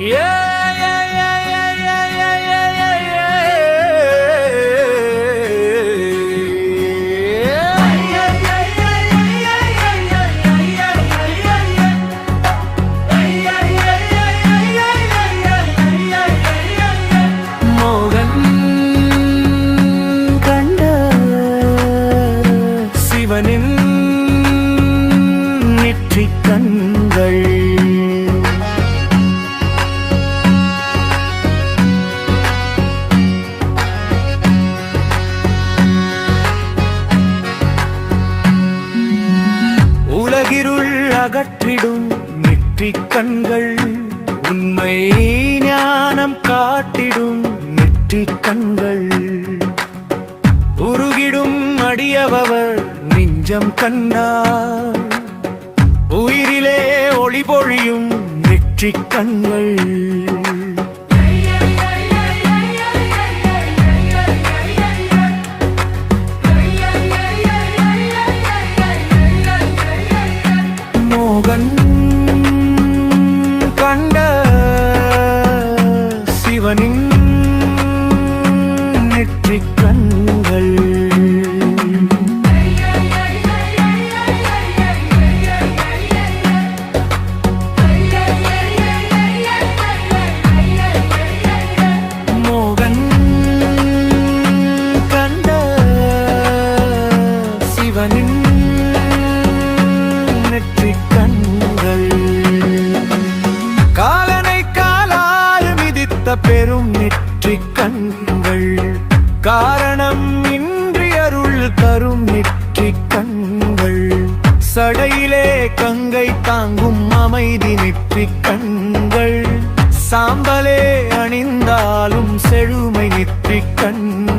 மோகன் அகற்றிடும் நெற்றி கண்கள். உண்மை ஞானம் காட்டிடும் நெற்றி கண்கள். உருகிடும் அடியவர் நெஞ்சம் கண்டார் உயிரிலே ஒளி பொழியும் நெற்றி கண்கள். கண்கள். காரணம் இன்றி அருள் தரும் நெற்றி கண்கள். சடையிலே கங்கை தாங்கும் அமைதி நெற்றி கண்கள். சாம்பலே அணிந்தாலும் செழுமை நெற்றி கண்கள்.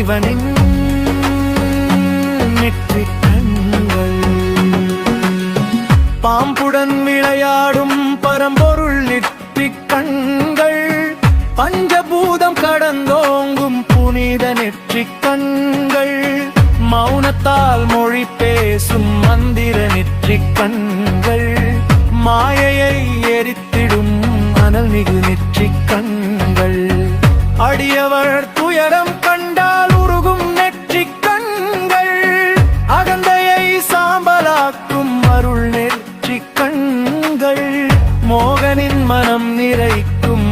சிவனின் நெற்றிக் கண்கள். பாம்புடன் விளையாடும் பரம்பொருள் நெற்றிக் கண்கள். பஞ்சபூதம் கடந்தோங்கும் புனித நெற்றிக் கண்கள். மௌனத்தால் மொழி பேசும் மந்திர நெற்றிக் கண்கள். மாயையை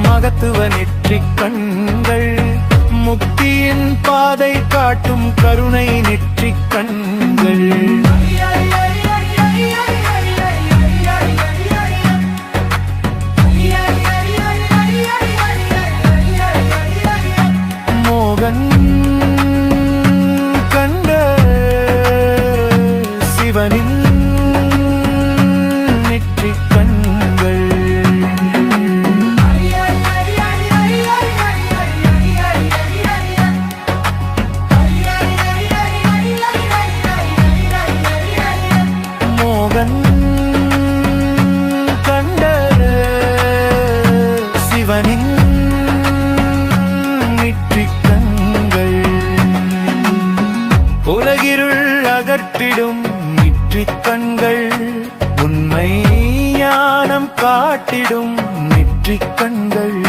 மகத்துவ நெற்றிக் கண்கள். முக்தியின் பாதை காட்டும் கருணை நெற்றிக் கண்கள். மோகன் உலகிருள் அகற்றிடும் நெற்றிக் கண்கள் உண்மை ஞானம் காட்டிடும் நெற்றிக் கண்கள்.